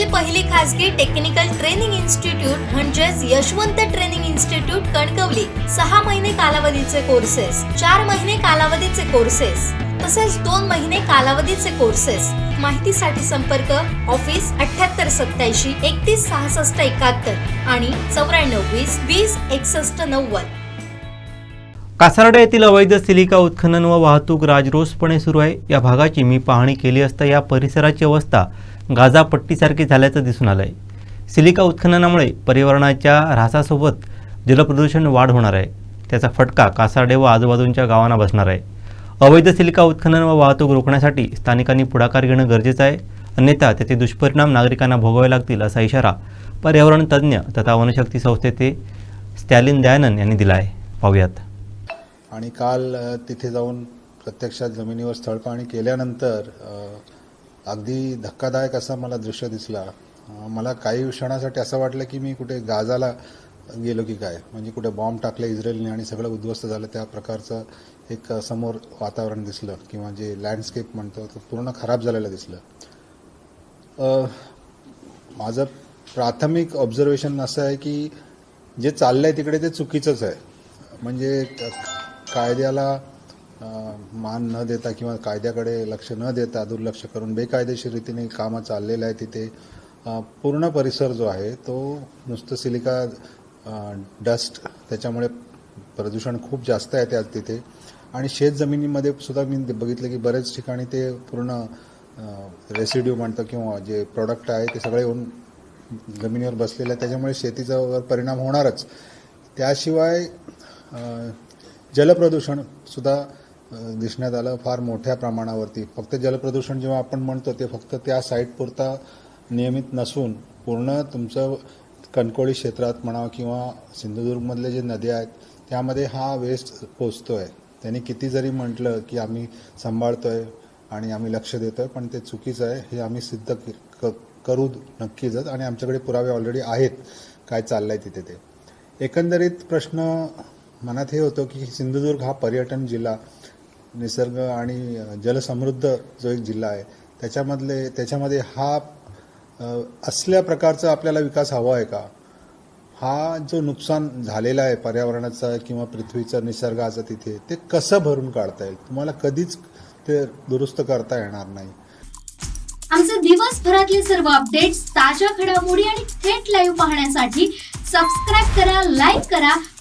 देशातील पहिली खासगी टेक्निकल ट्रेनिंग इन्स्टिट्यूट म्हणजेच यशवंत ट्रेनिंग इन्स्टिट्यूट कणकवली. सहा महिने कालावधीचे कोर्सेस चार महिने कालावधीचे कोर्सेस तसेच दोन महिने कालावधीचे कोर्सेस माहितीसाठी संपर्क ऑफिस अठ्याहत्तर सत्याऐंशी एकतीस सहासष्ट एकाहत्तर आणि चौऱ्याण्णव वीस वीस एकसष्ट नव्वद. कासारडा येथील अवैध सिलिका उत्खनन व वाहतूक राजरोसपणे सुरू आहे. या भागाची मी पाहणी केली असता या परिसराची अवस्था गाजापट्टीसारखी झाल्याचं दिसून आलं आहे सिलिका उत्खननामुळे पर्यावरणाच्या ऱ्हासासोबत जलप्रदूषण वाढ होणार आहे. त्याचा फटका कासारडे व आजूबाजूंच्या गावांना बसणार आहे. अवैध सिलिका उत्खनन व वाहतूक रोखण्यासाठी स्थानिकांनी पुढाकार घेणं गरजेचं आहे. अन्यथा त्याचे दुष्परिणाम नागरिकांना भोगावे लागतील असा इशारा पर्यावरण तज्ज्ञ तथा वनशक्ती संस्थेचे स्टॅलिन दयानंद यांनी दिला आहे पाहूयात. आणि काल तिथे जाऊन प्रत्यक्षात जमिनीवर स्थळ पाहणी केल्यानंतर अगदी धक्कादायक असा मला दृश्य दिसला. मला काही क्षणासाठी असं वाटलं की मी कुठे गाजाला गेलो की काय? म्हणजे कुठे बॉम्ब टाकले इस्रायलने आणि सगळं उद्ध्वस्त झालं त्या प्रकारचं एक समोर वातावरण दिसलं किंवा जे लँडस्केप म्हणतो तर पूर्ण खराब झालेलं दिसलं. माझं प्राथमिक ऑब्झर्वेशन असं आहे की जे चाललंय तिकडे ते चुकीचंच आहे. म्हणजे कायद्याला मान न देता किंवा कायद्याकडे लक्ष न देता दुर्लक्ष करून बेकायदेशीर रीतीने कामं चाललेलं आहे तिथे पूर्ण परिसर जो आहे तो नुसतं सिलिका डस्ट त्याच्यामुळे प्रदूषण खूप जास्त आहे त्या तिथे. आणि शेत जमिनीमध्ये सुद्धा मी बघितलं की बरेच ठिकाणी ते पूर्ण रेसिड्यू म्हणतो किंवा जे प्रोडक्ट आहे ते सगळे येऊन जमिनीवर बसलेलं आहे त्याच्यामुळे शेतीचा परिणाम होणारच. त्याशिवाय जलप्रदूषण सुद्धा दिसण्यात आलं फार मोठ्या प्रमाणावरती. फक्त जलप्रदूषण जेव्हा आपण म्हणतो ते फक्त त्या साईटपुरता नियमित नसून पूर्ण तुमचं कणकोळी क्षेत्रात म्हणा किंवा सिंधुदुर्गमधले जे नद्या आहेत त्यामध्ये हा वेस्ट पोचतोय. त्यांनी किती जरी म्हटलं की आम्ही सांभाळतोय आणि आम्ही लक्ष देतोय पण ते चुकीचं आहे हे आम्ही सिद्ध क- करू नक्कीच आणि आमच्याकडे पुरावे ऑलरेडी आहेत काय चाललंय तिथे ते. एकंदरीत प्रश्न मनात हे होतं की सिंधुदुर्ग हा पर्यटन जिल्हा निसर्ग आणि जलसमृद्ध जो एक जिल्हा आहे त्याच्यामधले त्याच्यामध्ये हा असल्या प्रकारचा आपल्याला विकास हवा आहे का? हा जो नुकसान झालेला आहे पर्यावरणाचा किंवा पृथ्वीचा निसर्गाचा तिथे ते कसं भरून काढता येईल? तुम्हाला कधीच ते दुरुस्त करता येणार नाही. आमचे दिवसभरातले सर्व अपडेट्स ताज्या घडामोडी आणि थेट लाईव्ह पाहण्यासाठी सबस्क्राईब करा लाईक करा